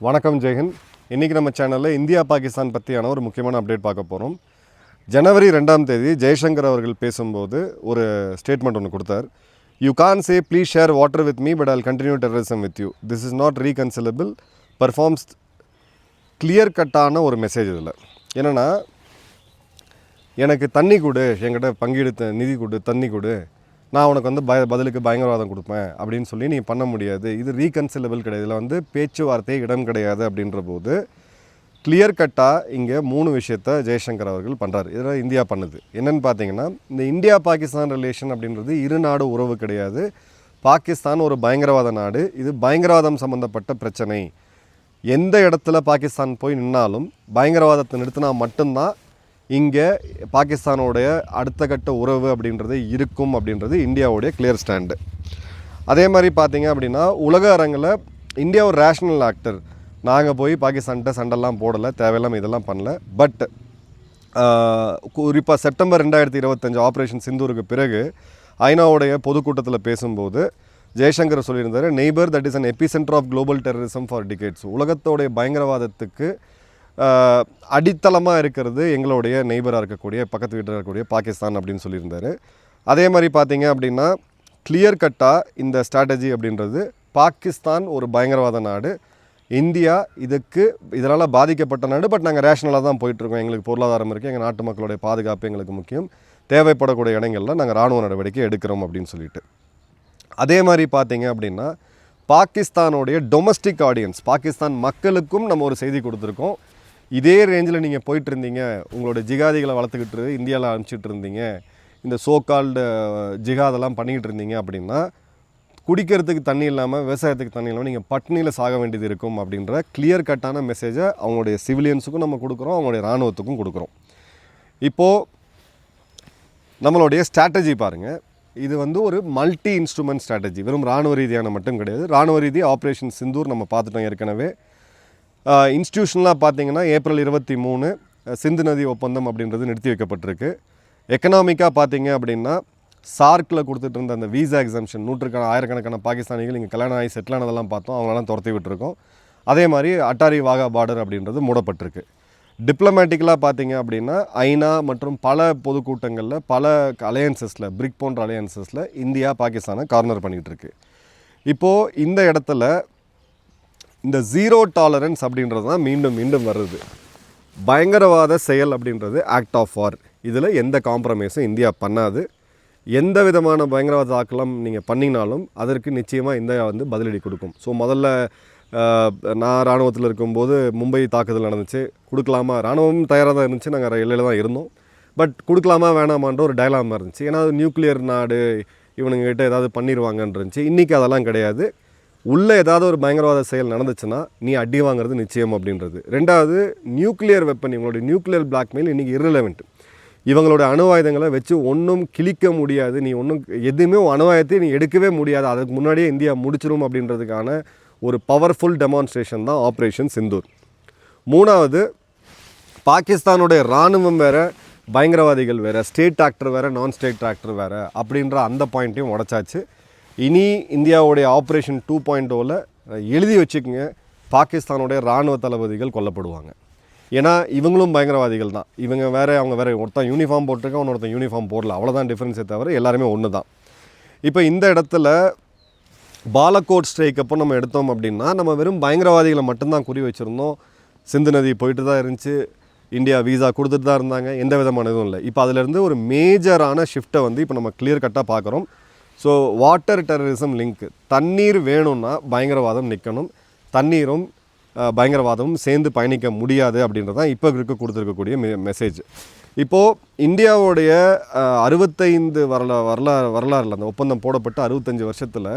வணக்கம் ஜெயஹிந்த் இன்றைக்கி நம்ம சேனலில் இந்தியா பாகிஸ்தான் பற்றியான ஒரு முக்கியமான அப்டேட் பார்க்க போகிறோம் ஜனவரி ரெண்டாம் தேதி ஜெய்சங்கர் அவர்கள் பேசும்போது ஒரு ஸ்டேட்மெண்ட் ஒன்று கொடுத்தார். You can say please share water with me but I'll continue terrorism with you this is not reconcilable performs clear கட்டான ஒரு மெசேஜ் இதில். என்னென்னா எனக்கு தண்ணி கொடு என்கிட்ட பங்கீடு நிதி கொடு தண்ணி கொடு நான் உனக்கு வந்து பய பதிலுக்கு பயங்கரவாதம் கொடுப்பேன் அப்படின்னு சொல்லி நீ பண்ண முடியாது. இது ரீகன்சிலபிள் கிடையாது. இதில் வந்து பேச்சுவார்த்தை இடம் கிடையாது அப்படின்ற போது கிளியர் கட்டாக இங்கே மூணு விஷயத்த ஜெய்சங்கர் அவர்கள் பண்ணுறார் இதில் இந்தியா பண்ணுது. என்னென்னு பார்த்தீங்கன்னா இந்த இந்தியா பாகிஸ்தான் ரிலேஷன் அப்படின்றது இரு நாடு உறவு கிடையாது. பாகிஸ்தான் ஒரு பயங்கரவாத நாடு. இது பயங்கரவாதம் சம்மந்தப்பட்ட பிரச்சனை. எந்த இடத்துல பாகிஸ்தான் போய் நின்னாலும் பயங்கரவாதத்தை நிறுத்தினா மட்டும்தான் இங்கே பாகிஸ்தானோடைய அடுத்த கட்ட உறவு அப்படின்றது இருக்கும் அப்படின்றது இந்தியாவுடைய கிளியர் ஸ்டாண்டு அதே மாதிரி பார்த்தீங்க அப்படின்னா உலக அரங்கில் இந்தியா ஒரு ரேஷ்னல் ஆக்டர் நாங்கள் போய் பாகிஸ்தான்கிட்ட சண்டைலாம் போடலை தேவையில்லாமல் இதெல்லாம் பண்ணல. பட் குறிப்பாக செப்டம்பர் ரெண்டாயிரத்தி இருபத்தஞ்சு ஆப்ரேஷன் சிந்தூருக்கு பிறகு ஐநாவுடைய பொதுக்கூட்டத்தில் பேசும்போது ஜெய்சங்கர் சொல்லியிருந்தார் neighbour that is an epicentre of global terrorism for decades உலகத்தோடைய பயங்கரவாதத்துக்கு அடித்தளமாக இருக்கிறது எங்களுடைய நெய்பராக இருக்கக்கூடிய பக்கத்து வீட்டில் இருக்கக்கூடிய பாகிஸ்தான் அப்படின்னு சொல்லியிருந்தார். அதே மாதிரி பார்த்தீங்க அப்படின்னா கிளியர் கட்டாக இந்த ஸ்ட்ராட்டஜி அப்படின்றது பாகிஸ்தான் ஒரு பயங்கரவாத நாடு. இந்தியா இதுக்கு இதனால் பாதிக்கப்பட்ட நாடு பட் நாங்கள் ரேஷனலாக தான் போயிட்டுருக்கோம் எங்களுக்கு பொருளாதாரம் இருக்குது எங்கள் நாட்டு மக்களுடைய பாதுகாப்பு எங்களுக்கு முக்கியம். தேவைப்படக்கூடிய இடங்கள்ல நாங்கள் ராணுவ நடவடிக்கை எடுக்கிறோம் அப்படின்னு சொல்லிட்டு. அதே மாதிரி பார்த்தீங்க அப்படின்னா பாகிஸ்தானுடைய டொமஸ்டிக் ஆடியன்ஸ் பாகிஸ்தான் மக்களுக்கும் நம்ம ஒரு செய்தி கொடுத்துருக்கோம். இதே ரேஞ்சில் நீங்கள் போயிட்டு இருந்தீங்க உங்களோட ஜிகாதிகளை வளர்த்துக்கிட்டு இந்தியாவில் அனுப்பிச்சிட்டு இருந்தீங்க இந்த சோக்கால்டு ஜிகாதெல்லாம் பண்ணிக்கிட்டு இருந்தீங்க அப்படின்னா குடிக்கிறதுக்கு தண்ணி இல்லாமல் விவசாயத்துக்கு தண்ணி இல்லாமல் நீங்கள் பட்னியில் சாக வேண்டியது இருக்கும் அப்படின்ற கிளியர் கட்டான மெசேஜை அவங்களுடைய சிவிலியன்ஸுக்கும் நம்ம கொடுக்குறோம் அவங்களுடைய இராணுவத்துக்கும் கொடுக்குறோம். இப்போது நம்மளுடைய ஸ்ட்ராட்டஜி பாருங்கள் இது வந்து ஒரு மல்டி இன்ஸ்ட்ருமெண்ட் ஸ்ட்ராட்டஜி வெறும் ராணுவ ரீதியான மட்டும் கிடையாது. ராணுவ ரீதி ஆப்ரேஷன் சிந்தூர் நம்ம பார்த்துட்டோம் ஏற்கனவே. இன்ஸ்டியூஷனலாக பார்த்தீங்கன்னா ஏப்ரல் இருபத்தி மூணு சிந்து நதி ஒப்பந்தம் அப்படின்றது நிறுத்தி வைக்கப்பட்டிருக்கு. எக்கனாமிக்காக பார்த்தீங்க அப்படின்னா சார்க்கில் கொடுத்துட்டு இருந்த அந்த வீசா எக்ஸாம்ஷன் நூற்றுக்கான ஆயிரக்கணக்கான பாகிஸ்தானிகள் இங்கே கல்யாணம் ஆகி செட்டில் ஆனதெல்லாம் பார்த்தோம் அவங்களெல்லாம் துரத்தி விட்டுருக்கோம். அதே மாதிரி அட்டாரி வாகா பார்டர் அப்படின்றது மூடப்பட்டிருக்கு. டிப்ளமேட்டிக்கலாக பார்த்தீங்க அப்படின்னா ஐநா மற்றும் பல பொதுக்கூட்டங்களில் பல அலையன்சஸில் பிரிக் போன்ற அலையன்சஸில் இந்தியா பாகிஸ்தானை கார்னர் பண்ணிகிட்டு இருக்கு. இப்போது இந்த இடத்துல இந்த ஜீரோ டாலரன்ஸ் அப்படின்றது தான் மீண்டும் மீண்டும் வருது. பயங்கரவாத செயல் அப்படின்றது ஆக்ட் ஆஃப் வார் இதில் எந்த காம்ப்ரமைஸும் இந்தியா பண்ணாது. எந்த விதமான பயங்கரவாத தாக்கலாம் நீங்கள் பண்ணினாலும் அதற்கு நிச்சயமாக இந்தியா வந்து பதிலடி கொடுக்கும். ஸோ முதல்ல நான் இராணுவத்தில் இருக்கும்போது மும்பை தாக்குதல் நடந்துச்சு. கொடுக்கலாமா? இராணுவம் தயாராக தான் இருந்துச்சு. நாங்கள் எல்லையில் தான் இருந்தோம். பட் கொடுக்கலாமா வேணாமான்ற ஒரு டயலாமா இருந்துச்சு. ஏன்னா நியூக்ளியர் நாடு இவனுங்கிட்ட ஏதாவது பண்ணிடுவாங்கன்னு இருந்துச்சு. இன்றைக்கி அதெல்லாம் கிடையாது. உள்ளே ஏதாவது ஒரு பயங்கரவாத செயல் நடந்துச்சுன்னா நீ அடி வாங்குறது நிச்சயம் அப்படின்றது. ரெண்டாவது நியூக்ளியர் வெப்பன் இவங்களுடைய நியூக்ளியர் பிளாக்மெயில் இன்றைக்கி irrelevant. இவங்களோட அணு ஆயுதங்களை வச்சு ஒன்றும் கிழிக்க முடியாது. நீ ஒன்றும் எதுவுமே உன் அணு நீ எடுக்கவே முடியாது. அதுக்கு முன்னாடியே இந்தியா முடிச்சிரும் அப்படின்றதுக்கான ஒரு பவர்ஃபுல் டெமான்ஸ்ட்ரேஷன் தான் ஆப்ரேஷன் சிந்தூர். மூணாவது பாகிஸ்தானுடைய இராணுவம் வேறு பயங்கரவாதிகள் வேறு ஸ்டேட் ஆக்டர் வேறு நான் ஸ்டேட் ஆக்டர் வேறு அப்படின்ற அந்த பாயிண்ட்டையும் உடச்சாச்சு. இனி இந்தியாவுடைய ஆப்ரேஷன் டூ பாயிண்ட் ஓவில் எழுதி வச்சுக்கோங்க பாகிஸ்தானுடைய இராணுவ தளபதிகள் கொல்லப்படுவாங்க. ஏன்னா இவங்களும் பயங்கரவாதிகள் தான். இவங்க வேறு அவங்க வேறு ஒருத்தன் யூனிஃபார்ம் போட்டிருக்கான் ஒருத்தன் யூனிஃபார்ம் போடல. அவ்வளோதான் டிஃப்ரென்ஸே தவிர எல்லாருமே ஒன்று தான் இப்போ இந்த இடத்துல பாலக்கோட் ஸ்ட்ரைக் அப்போ நம்ம எடுத்தோம் அப்படின்னா நம்ம வெறும் பயங்கரவாதிகளை மட்டும்தான் குறி வச்சுருந்தோம். சிந்து நதி போயிட்டு தான் இருந்துச்சு. இந்தியா வீசா கொடுத்துட்டு தான் இருந்தாங்க. எந்த விதமான இதுவும் இல்லை. இப்போ அதிலேருந்து ஒரு மேஜரான ஷிஃப்ட்டை வந்து இப்போ நம்ம கிளியர் கட்டாக பார்க்குறோம். ஸோ வாட்டர் டெரரிசம் லிங்க் தண்ணீர் வேணும்னா பயங்கரவாதம் நிற்கணும் தண்ணீரும் பயங்கரவாதமும் சேர்ந்து பயணிக்க முடியாது அப்படின்றது தான் இப்போ இருக்க கொடுத்துருக்கக்கூடிய மெ மெசேஜ் இப்போது இந்தியாவுடைய அறுபத்தைந்து வரலா வரலாறு வரலாறுல அந்த ஒப்பந்தம் போடப்பட்டு அறுபத்தஞ்சு வருஷத்தில்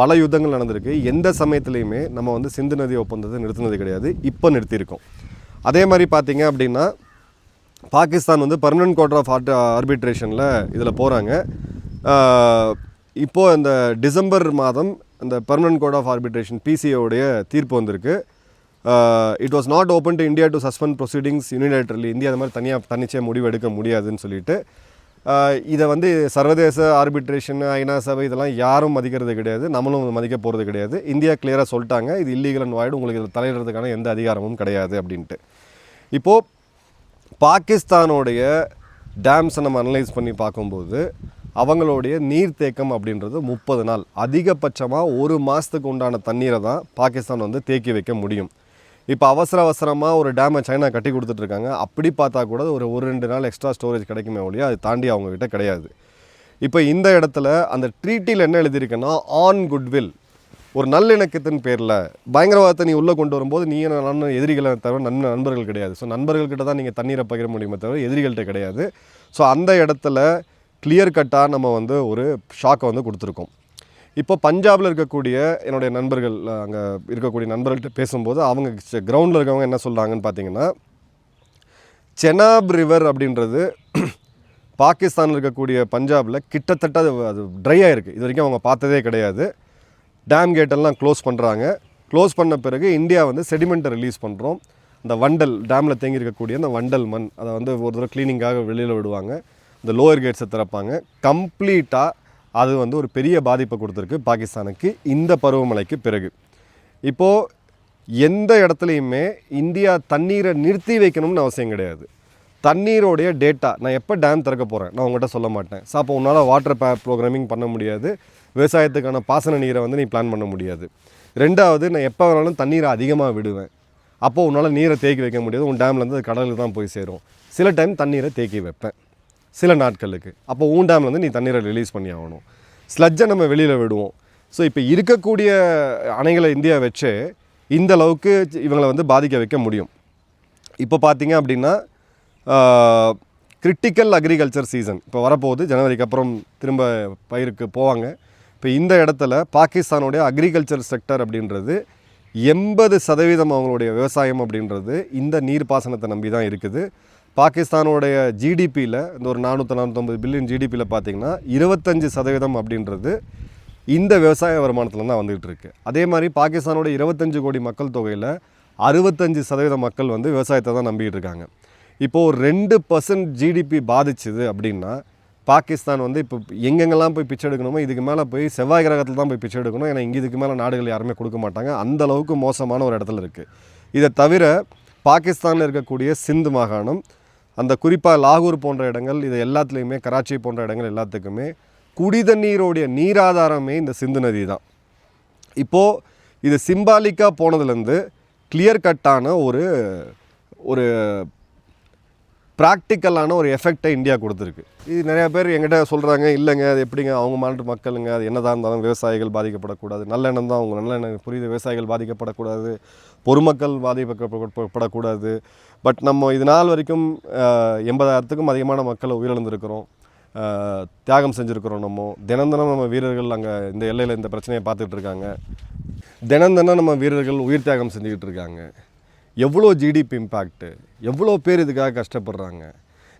பல யுத்தங்கள் நடந்திருக்கு. எந்த சமயத்துலையுமே நம்ம வந்து சிந்து நதி ஒப்பந்தத்தை நிறுத்தினது கிடையாது. இப்போ நிறுத்தியிருக்கோம். அதே மாதிரி பார்த்தீங்க அப்படின்னா பாகிஸ்தான் வந்து பர்மனன்ட் கோர்ட் ஆஃப் ஆர்ட் ஆர்பிட்ரேஷனில் இதில் போகிறாங்க இப்போது இந்த டிசம்பர் மாதம் இந்த பர்மனன்ட் கோர்ட் ஆஃப் ஆர்பிட்ரேஷன் பிசிஓடைய தீர்ப்பு வந்திருக்கு. It was not open to India to suspend proceedings unilaterally India அந்த மாதிரி தனியாக தன்னிச்சையாக முடிவு எடுக்க முடியாதுன்னு சொல்லிட்டு இதை வந்து சர்வதேச ஆர்பிட்ரேஷன் ஐநா சபை இதெல்லாம் யாரும் மதிக்கிறது கிடையாது. நம்மளும் மதிக்க போகிறது கிடையாது. இந்தியா கிளியராக சொல்லிட்டாங்க. இது இல்லீகல் அண்ட் வாய்டு உங்களுக்கு இதில் தலையிடுறதுக்கான எந்த அதிகாரமும் கிடையாது அப்படின்ட்டு. இப்போது பாகிஸ்தானோடைய டேம்ஸை நம்ம அனலைஸ் பண்ணி பார்க்கும்போது அவங்களுடைய நீர்த்தேக்கம் அப்படின்றது முப்பது நாள். அதிகபட்சமாக ஒரு மாதத்துக்கு உண்டான தண்ணீரை தான் பாகிஸ்தான் வந்து தேக்கி வைக்க முடியும். இப்போ அவசர அவசரமாக ஒரு டேமை சைனா கட்டி கொடுத்துட்ருக்காங்க அப்படி பார்த்தா கூட ஒரு ஒரு ரெண்டு நாள் எக்ஸ்ட்ரா ஸ்டோரேஜ் கிடைக்குமே ஒழிய அது தாண்டி அவங்கக்கிட்ட கிடையாது. இப்போ இந்த இடத்துல அந்த ட்ரீட்டியில் என்ன எழுதியிருக்குன்னா ஆன் குட்வில். ஒரு நல்லிணக்கத்தின் பேரில் பயங்கரவாதத்தை நீ உள்ளே கொண்டு வரும்போது நீ நான் எதிரிகளை தவிர நன் நண்பர்கள் கிடையாது. ஸோ நண்பர்கள்கிட்ட தான் நீங்கள் தண்ணீரை பகிர முடியுமே தவிர எதிரிகள்கிட்ட கிடையாது. ஸோ அந்த இடத்துல கிளியர் கட்டாக நம்ம வந்து ஒரு ஷாக்கை வந்து கொடுத்துருக்கோம். இப்போ பஞ்சாபில் இருக்கக்கூடிய என்னுடைய நண்பர்கள் அங்கே இருக்கக்கூடிய நண்பர்கள்ட்ட பேசும்போது அவங்க கிரவுண்டில் இருக்கவங்க என்ன சொல்கிறாங்கன்னு பார்த்தீங்கன்னா செனாப் ரிவர் அப்படின்றது பாகிஸ்தானில் இருக்கக்கூடிய பஞ்சாபில் கிட்டத்தட்ட அது அது ட்ரை ஆகிருக்கு இது வரைக்கும் அவங்க பார்த்ததே கிடையாது. டேம் கேட்டெல்லாம் க்ளோஸ் பண்ணுறாங்க க்ளோஸ் பண்ண பிறகு இந்தியா வந்து செடிமெண்ட்டை ரிலீஸ் பண்ணுறோம் இந்த வண்டல் டேமில் தேங்கி இருக்கக்கூடிய அந்த வண்டல் மண் அதை வந்து ஒரு தடவை க்ளீனிங்காக வெளியில் விடுவாங்க. இந்த லோயர் கேட்ஸை திறப்பாங்க. கம்ப்ளீட்டாக அது வந்து ஒரு பெரிய பாதிப்பை கொடுத்துருக்கு பாகிஸ்தானுக்கு இந்த பருவமழைக்கு பிறகு. இப்போது எந்த இடத்துலையுமே இந்தியா தண்ணீரை நிறுத்தி வைக்கணும்னு அவசியம் கிடையாது. தண்ணீரோடைய டேட்டா நான் எப்போ டேம் திறக்க போகிறேன் நான் உங்கள்கிட்ட சொல்ல மாட்டேன். ஸோ அப்போ உன்னால் வாட்டர் பே ப்ரோக்ராமிங் பண்ண முடியாது. விவசாயத்துக்கான பாசன நீரை வந்து நீ பிளான் பண்ண முடியாது. ரெண்டாவது நான் எப்போ வேணாலும் தண்ணீரை அதிகமாக விடுவேன். அப்போது உன்னால் நீரை தேக்கி வைக்க முடியாது. உன் டேம்லேருந்து அது கடலுக்கு தான் போய் சேரும். சில டைம் தண்ணீரை தேக்கி வைப்பேன். சில நாட்களுக்கு. அப்போ உன் வந்து நீ தண்ணீரை ரிலீஸ் பண்ணி ஆகணும். ஸ்லட்ஜை நம்ம வெளியில் விடுவோம். ஸோ இப்போ இருக்கக்கூடிய அணைகளை இந்தியா வச்சு இந்த அளவுக்கு இவங்களை வந்து பாதிக்க வைக்க முடியும். இப்போ பார்த்தீங்க அப்படின்னா கிரிட்டிக்கல் அக்ரிகல்ச்சர் சீசன் இப்போ வரப்போகுது ஜனவரிக்கு அப்புறம் திரும்ப பயிருக்கு போவாங்க. இப்போ இந்த இடத்துல பாகிஸ்தானுடைய அக்ரிகல்ச்சர் செக்டர் அப்படின்றது எண்பது சதவீதம் அவங்களுடைய விவசாயம் அப்படின்றது இந்த நீர்ப்பாசனத்தை நம்பி தான் இருக்குது. பாகிஸ்தானுடைய ஜிடிபியில் இந்த ஒரு நானூற்றி நானூற்றம்பது பில்லியன் ஜிடிபியில் பார்த்தீங்கன்னா இருபத்தஞ்சு சதவீதம் அப்படின்றது இந்த விவசாய வருமானத்தில் தான் வந்துகிட்டு இருக்கு. அதே மாதிரி பாகிஸ்தானோட இருபத்தஞ்சு கோடி மக்கள் தொகையில் அறுபத்தஞ்சு சதவீத மக்கள் வந்து விவசாயத்தை தான் நம்பிக்கிட்டு இருக்காங்க. இப்போது ஒரு ரெண்டு பர்சன்ட் ஜிடிபி பாதிச்சுது அப்படின்னா பாகிஸ்தான் வந்து இப்போ எங்கெங்கெல்லாம் போய் பிச்சை எடுக்கணுமோ இதுக்கு மேலே போய் செவ்வாய் கிரகத்தில் தான் போய் பிச்சை எடுக்கணும். ஏன்னா இங்கே இதுக்கு மேலே நாடுகள் யாருமே கொடுக்க மாட்டாங்க. அந்த அளவுக்கு மோசமான ஒரு இடத்துல இருக்குது இதை தவிர பாகிஸ்தானில் இருக்கக்கூடிய சிந்து மாகாணம் அந்த குறிப்பாக லாகூர் போன்ற இடங்கள் இது எல்லாத்துலேயுமே கராச்சி போன்ற இடங்கள் எல்லாத்துக்குமே குடித நீரோடைய நீராதாரமே இந்த சிந்து நதி தான். இப்போது இது சிம்பாலிக்காக போனதுலேருந்து கிளியர் கட்டான ஒரு ஒரு ப்ராக்டிக்கலான ஒரு எஃபெக்டை இந்தியா கொடுத்துருக்கு. இது நிறையா பேர் எங்கிட்ட சொல்கிறாங்க இல்லைங்க அது எப்படிங்க? அவங்க மாநில மக்களுங்க அது என்னதான் இருந்தாலும் விவசாயிகள் பாதிக்கப்படக்கூடாது. நல்ல எண்ணம் தான் அவங்க நல்ல எண்ணம் புரியுது? விவசாயிகள் பாதிக்கப்படக்கூடாது. பொதுமக்கள் பாதிக்கப்படக்கூடாது பட் நம்ம இது நாள் வரைக்கும் எண்பதாயிரத்துக்கும் அதிகமான மக்களை உயிரிழந்திருக்கிறோம். தியாகம் செஞ்சுருக்கிறோம் நம்ம. தினம் தினம் நம்ம வீரர்கள் அங்கே இந்த எல்லையில் இந்த பிரச்சனையை பார்த்துக்கிட்டு இருக்காங்க. தினம் தினம் நம்ம வீரர்கள் உயிர் தியாகம் செஞ்சுக்கிட்டு இருக்காங்க. எவ்வளோ ஜிடிபி இம்பேக்ட்டு எவ்வளோ பேர் இதுக்காக கஷ்டப்படுறாங்க.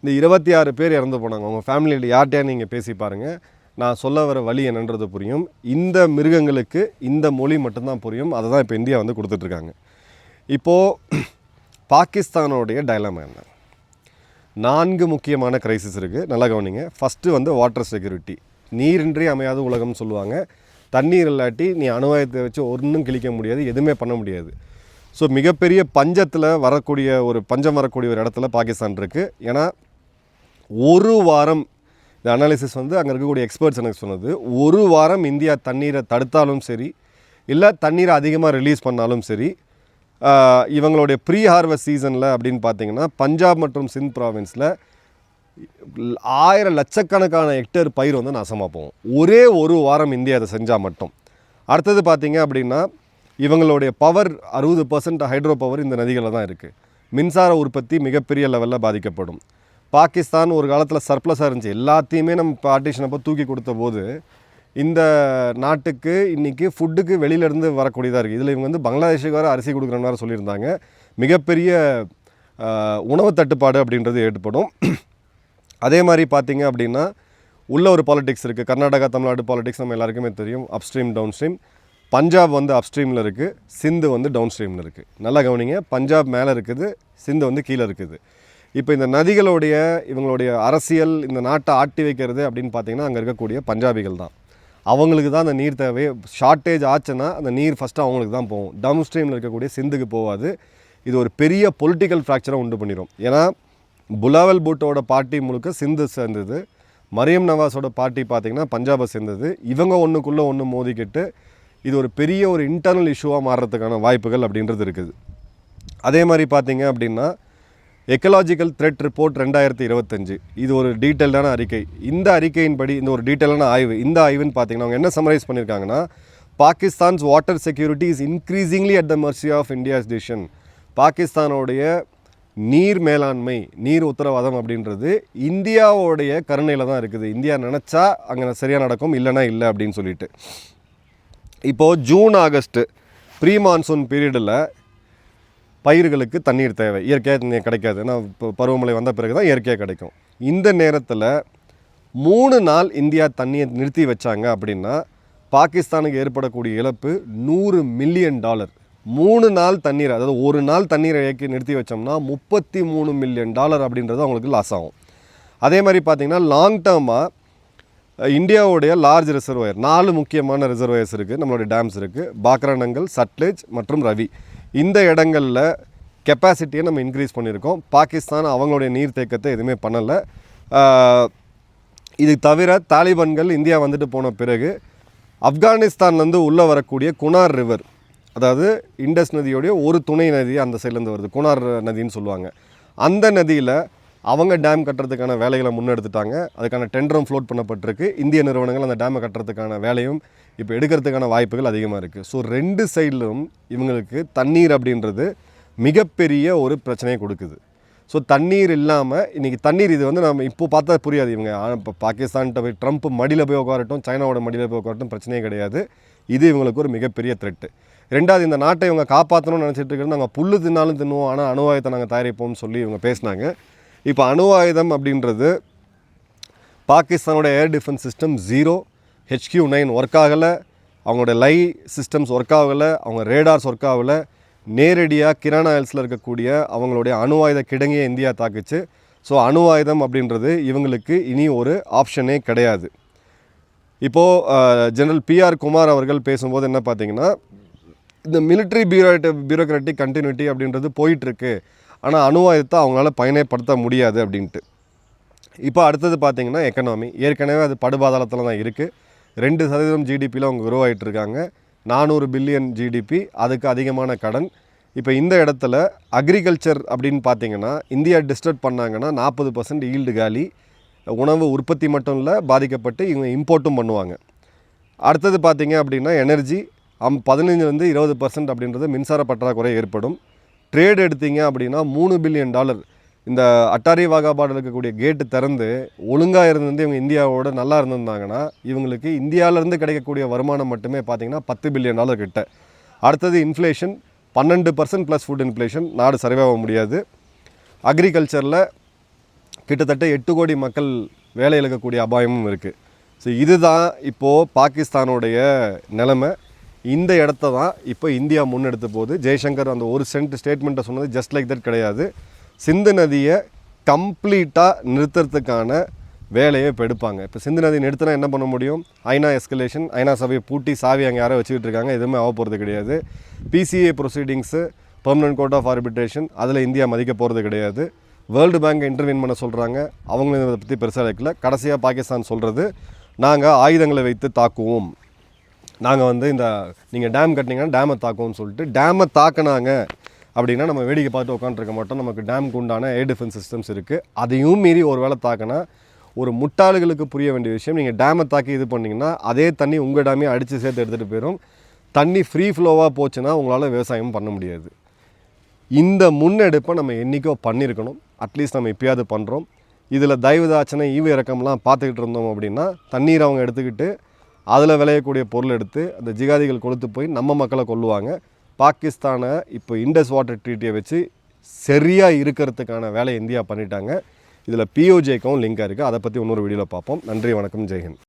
இந்த இருபத்தி ஆறு பேர் இறந்து போனாங்க. உங்கள் ஃபேமிலியில் யார்கிட்டயா நீங்கள் பேசி பாருங்கள் நான் சொல்ல வர வழி என்னன்றது புரியும். இந்த மிருகங்களுக்கு இந்த மொழி மட்டும்தான் புரியும். அதை தான் இப்போ இந்தியா வந்து கொடுத்துட்ருக்காங்க இப்போது பாகிஸ்தானோடைய டைலமா என்ன? நான்கு முக்கியமான கிரைசிஸ் இருக்குது நல்லா கவனிங்க. ஃபஸ்ட்டு வந்து வாட்டர் செக்யூரிட்டி நீரின்றி அமையாத உலகம்னு சொல்லுவாங்க. தண்ணீர் இல்லாட்டி நீ அணுவாயத்தை வச்சு ஒன்றும் கிழிக்க முடியாது எதுவுமே பண்ண முடியாது. ஸோ மிகப்பெரிய பஞ்சத்தில் வரக்கூடிய ஒரு பஞ்சம் வரக்கூடிய ஒரு இடத்துல பாகிஸ்தான் இருக்குது ஏன்னா ஒரு வாரம் இந்த அனாலிசிஸ் வந்து அங்கே இருக்கக்கூடிய எக்ஸ்பர்ட்ஸ் எனக்கு சொன்னது ஒரு வாரம் இந்தியா தண்ணீரை தடுத்தாலும் சரி இல்லை தண்ணீரை அதிகமாக ரிலீஸ் பண்ணாலும் சரி இவங்களுடைய ப்ரீ ஹார்வெஸ்ட் சீசனில் அப்படின்னு பார்த்தீங்கன்னா பஞ்சாப் மற்றும் சிந்த் ப்ராவின்ஸில் ஆயிரம் லட்சக்கணக்கான ஹெக்டேர் பயிர் வந்து நாசமாக போகும். ஒரே ஒரு வாரம் இந்தியா அதை செஞ்சால் மட்டும். அடுத்தது பார்த்தீங்க அப்படின்னா இவங்களுடைய பவர் அறுபது பர்சன்ட் ஹைட்ரோ பவர் இந்த நதிகளில் தான் இருக்குது மின்சார உற்பத்தி மிகப்பெரிய லெவலில் பாதிக்கப்படும். பாகிஸ்தான் ஒரு காலத்தில் சர்ப்ளஸாக இருந்துச்சு. எல்லாத்தையுமே நம்ம பார்ட்டிஷன் அப்போ தூக்கி கொடுத்த போது இந்த நாட்டுக்கு இன்றைக்கி ஃபுட்டுக்கு வெளியிலேருந்து வரக்கூடியதாக இருக்குது இதில் இவங்க வந்து பங்களாதேஷுக்கு வேறு அரிசி கொடுக்குறேன்னு வேறு சொல்லியிருந்தாங்க. மிகப்பெரிய உணவு தட்டுப்பாடு அப்படின்றது ஏற்படும். அதே மாதிரி பார்த்தீங்க அப்படின்னா உள்ள ஒரு பாலிடிக்ஸ் இருக்குது கர்நாடகா தமிழ்நாடு பாலிடிக்ஸ் நம்ம எல்லாருக்குமே தெரியும். அப்ஸ்ட்ரீம் டவுன் ஸ்ட்ரீம் பஞ்சாப் வந்து அப்ஸ்ட்ரீமில் இருக்குது சிந்து வந்து டவுன் ஸ்ட்ரீமில் இருக்குது நல்லா கவனிங்க. பஞ்சாப் மேலே இருக்குது. சிந்து வந்து கீழே இருக்குது. இப்போ இந்த நதிகளுடைய இவங்களுடைய அரசியல் இந்த நாட்டை ஆட்டி வைக்கிறது அப்படின்னு பார்த்தீங்கன்னா அங்கே இருக்கக்கூடிய பஞ்சாபிகள் தான். அவங்களுக்கு தான் அந்த நீர் தேவை ஷார்ட்டேஜ் ஆச்சுன்னா அந்த நீர் ஃபஸ்ட்டு அவங்களுக்கு தான் போகும். டவுன் ஸ்ட்ரீமில் இருக்கக்கூடிய சிந்துக்கு போகாது. இது ஒரு பெரிய பொலிட்டிக்கல் ஃப்ராக்சரை உண்டு பண்ணிடும் ஏன்னா புலாவல் பூட்டோட பார்ட்டி முழுக்க சிந்து சேர்ந்தது. மரியம் நவாஸோட பார்ட்டி பார்த்திங்கன்னா பஞ்சாபை சேர்ந்தது. இவங்க ஒன்றுக்குள்ளே ஒன்று மோதிக்கிட்டு இது ஒரு பெரிய ஒரு இன்டர்னல் இஷ்யூவாக மாறுறதுக்கான வாய்ப்புகள் அப்படின்றது இருக்குது. அதே மாதிரி பார்த்திங்க அப்படின்னா எக்கலாஜிக்கல் த்ரெட் ரிப்போர்ட் ரெண்டாயிரத்தி இருபத்தஞ்சு. இது ஒரு டீட்டெயில்டான அறிக்கை. இந்த அறிக்கையின்படி இந்த ஒரு டீட்டெயிலான ஆய்வு இந்த ஆய்வுன்னு பார்த்தீங்கன்னா அவங்க என்ன சம்மரைஸ் பண்ணியிருக்காங்கன்னா Pakistan's water security is increasingly at the mercy of India's decision பாகிஸ்தானோடைய நீர் மேலாண்மை நீர் உத்தரவாதம் அப்படின்றது இந்தியாவோடைய கருணையில் தான் இருக்குது. இந்தியா நினச்சா அங்கே சரியாக நடக்கும் இல்லைன்னா இல்லை அப்படின்னு சொல்லிட்டு. இப்போது ஜூன் ஆகஸ்ட்டு ப்ரீ மான்சூன் பீரியடில் பயிர்களுக்கு தண்ணீர் தேவை. இயற்கையாக கிடைக்காது. ஏன்னா இப்போ பருவமழை வந்த பிறகு தான் இயற்கையாக கிடைக்கும். இந்த நேரத்தில் மூணு நாள் இந்தியா தண்ணியை நிறுத்தி வச்சாங்க அப்படின்னா பாகிஸ்தானுக்கு ஏற்படக்கூடிய இழப்பு நூறு மில்லியன் டாலர். மூணு நாள் தண்ணீர் அதாவது ஒரு நாள் தண்ணீரை இயக்கி நிறுத்தி வச்சோம்னா முப்பத்தி மூணு மில்லியன் டாலர் அப்படின்றது அவங்களுக்கு லாஸ் ஆகும். அதே மாதிரி பார்த்திங்கன்னா லாங் டேர்மாக இந்தியாவுடைய லார்ஜ் ரிசர்வயர் நாலு முக்கியமான ரிசர்வயர்ஸ் இருக்குது நம்மளுடைய டேம்ஸ் இருக்குது பாக்ரானங்கல் சட்லேஜ் மற்றும் ரவி. இந்த இடங்களில் கெப்பாசிட்டியை நம்ம இன்க்ரீஸ் பண்ணியிருக்கோம். பாகிஸ்தான் அவங்களுடைய நீர்த்தேக்கத்தை எதுவுமே பண்ணலை. இது தவிர தாலிபான்கள் இந்தியா வந்துட்டு போன பிறகு ஆப்கானிஸ்தான்லேருந்து உள்ளே வரக்கூடிய குனார் ரிவர் அதாவது இண்டஸ் நதியோடைய ஒரு துணை நதி அந்த சைட்லேருந்து வருது. குனார் நதின்னு சொல்லுவாங்க. அந்த நதியில் அவங்க டேம் கட்டுறதுக்கான வேலைகளை முன்னெடுத்துட்டாங்க. அதுக்கான டெண்டரும் ஃப்ளோட் பண்ணப்பட்டிருக்கு. இந்திய நிறுவனங்கள் அந்த டேமை கட்டுறதுக்கான வேலையும் இப்போ எடுக்கிறதுக்கான வாய்ப்புகள் அதிகமாக இருக்குது ஸோ ரெண்டு சைட்லும் இவங்களுக்கு தண்ணீர் அப்படின்றது மிகப்பெரிய ஒரு பிரச்சனையை கொடுக்குது. ஸோ தண்ணீர் இல்லாமல் இன்றைக்கி தண்ணீர் இது வந்து நம்ம இப்போ பார்த்தா புரியாது இவங்க. இப்போ பாகிஸ்தான்கிட்ட போய் ட்ரம்ப் மடியில் போய் உட்காரட்டும் சைனாவோட மடியில் போய் உட்காரட்டும் பிரச்சனையே கிடையாது. இது இவங்களுக்கு ஒரு மிகப்பெரிய த்ரெட்டு ரெண்டாவது இந்த நாட்டை இவங்க காப்பாற்றணும்னு நினச்சிட்டு இருக்கிறது நாங்கள் புல்லு தின்னாலும் தின்னுவோம் ஆனால் அணு ஆயுதத்தை நாங்கள் தயாரிப்போம்னு சொல்லி இவங்க பேசினாங்க. இப்போ அணு ஆயுதம் அப்படின்றது பாகிஸ்தானோட air defence system zero HQ nine work ஆகலை. அவங்களோட லை சிஸ்டம்ஸ் ஒர்க் ஆகலை. அவங்க ரேடார்ஸ் ஒர்க் ஆகலை. நேரடியாக கிரானா ஹில்ஸில் இருக்கக்கூடிய அவங்களுடைய அணு ஆயுத கிடங்கியை இந்தியா தாக்குச்சு. ஸோ அணு ஆயுதம் அப்படின்றது இவங்களுக்கு இனி ஒரு ஆப்ஷனே கிடையாது. இப்போது ஜெனரல் பிஆர் குமார் அவர்கள் பேசும்போது என்ன பார்த்தீங்கன்னா இந்த மிலிட்ரி பியூரோட் பியூரோக்ராட்டிக் கண்டினியூட்டி அப்படின்றது போயிட்டுருக்கு. ஆனால் அணு ஆயுதத்தை அவங்களால பயனைப்படுத்த முடியாது அப்படின்ட்டு. இப்போ அடுத்தது பார்த்தீங்கன்னா எக்கனாமி ஏற்கனவே அது படுபாதாளத்தில் தான் இருக்குது ரெண்டு சதவீதம் ஜிடிபியில் அவங்க grow இருக்காங்க நானூறு பில்லியன் ஜிடிபி அதுக்கு அதிகமான கடன். இப்போ இந்த இடத்துல அக்ரிகல்ச்சர் அப்படின்னு பார்த்தீங்கன்னா இந்தியா டிஸ்டர்ப் பண்ணாங்கன்னா நாற்பது பர்சன்ட் ஈல்டு காலி. உணவு உற்பத்தி மட்டும் இல்லை பாதிக்கப்பட்டு இவங்க இம்போர்ட்டும் பண்ணுவாங்க. அடுத்தது பார்த்தீங்க அப்படின்னா எனர்ஜி அம் பதினஞ்சுலேருந்து இருபது பர்சன்ட் அப்படின்றது மின்சார பற்றாக்குறை ஏற்படும். ட்ரேட் எடுத்தீங்க அப்படின்னா மூணு பில்லியன் டாலர் இந்த அட்டாரி வாகாபாடில் இருக்கக்கூடிய கேட்டு திறந்து ஒழுங்காக இருந்து இவங்க இந்தியாவோட நல்லா இருந்திருந்தாங்கன்னா இவங்களுக்கு இந்தியாவிலேருந்து கிடைக்கக்கூடிய வருமானம் மட்டுமே பார்த்தீங்கன்னா பத்து பில்லியன் டாலர் கிட்ட. அடுத்தது இன்ஃப்ளேஷன் பன்னெண்டு பர்சன்ட் ப்ளஸ் ஃபுட் இன்ஃப்ளேஷன் நாடு சரிவாக முடியாது. அக்ரிகல்ச்சரில் கிட்டத்தட்ட எட்டு கோடி மக்கள் வேலை இழக்கக்கூடிய அபாயமும் இருக்குது ஸோ இதுதான் இப்போது பாகிஸ்தானுடைய நிலைமை. இந்த இடத்த தான் இப்போ இந்தியா முன்னெடுத்த போது ஜெய்சங்கர் அந்த ஒரு சென்ட் ஸ்டேட்மெண்ட்டை சொன்னது ஜஸ்ட் லைக் தட் கிடையாது. சிந்து நதியை கம்ப்ளீட்டாக நிறுத்துறதுக்கான வேலையை இப்போ எடுப்பாங்க. இப்போ சிந்து நதி நிறுத்தினா என்ன பண்ண முடியும்? ஐநா எஸ்கலேஷன் ஐநா சபையை பூட்டி சாவி அங்கே யாரோ வச்சுக்கிட்டு இருக்காங்க. எதுவுமே ஆக போகிறது கிடையாது. PCA proceedings permanent court of arbitration அதில் இந்தியா மதிக்க போகிறது கிடையாது. வேர்ல்டு பேங்க் இன்டர்வியூன் பண்ண சொல்கிறாங்க அவங்களும் இதை பற்றி பெருசாக வைக்கல கடைசியாக பாகிஸ்தான் சொல்கிறது நாங்கள் ஆயுதங்களை வைத்து தாக்குவோம். நாங்கள் வந்து இந்த நீங்கள் டேம் கட்டினீங்கன்னா டேமை தாக்குவோம்னு சொல்லிட்டு டேமை தாக்குனாங்க. அப்படின்னா நம்ம வேடிக்கை பார்த்து உட்காந்துருக்க மாட்டோம். நமக்கு டேமுக்கு உண்டான ஏர் டிஃபென்ஸ் சிஸ்டம்ஸ் இருக்குது அதையும் மீறி ஒரு வேளை தாக்கினா ஒரு முட்டாளுகளுக்கு புரிய வேண்டிய விஷயம். நீங்கள் டேமை தாக்கி இது பண்ணிங்கன்னா அதே தண்ணி உங்கள் டேமே அடித்து சேர்த்து எடுத்துகிட்டு போயிடும் தண்ணி ஃப்ரீ ஃப்ளோவாக போச்சுன்னா உங்களால் விவசாயம் பண்ண முடியாது. இந்த முன்னெடுப்பை நம்ம என்றைக்கோ பண்ணியிருக்கணும். அட்லீஸ்ட் நம்ம எப்பயாவது பண்ணுறோம் இதில் தயவுதாச்சனை ஈவு இறக்கம்லாம் பார்த்துக்கிட்டு இருந்தோம் அப்படின்னா தண்ணீர் அவங்க எடுத்துக்கிட்டு அதில் விளையக்கூடிய பொருள் எடுத்து அந்த ஜிகாதிகள் கொளுத்து போய் நம்ம மக்களை கொல்லுவாங்க. பாகிஸ்தானை இப்போ இண்டஸ் வாட்டர் ட்ரீட்டியை வச்சு சரியாக இருக்கிறதுக்கான வேலையை இந்தியா பண்ணிட்டாங்க. இதில் பிஓஜேக்கும் லிங்காக இருக்குது அதை பற்றி இன்னொரு வீடியோவில் பார்ப்போம். நன்றி வணக்கம் ஜெய்ஹிந்த்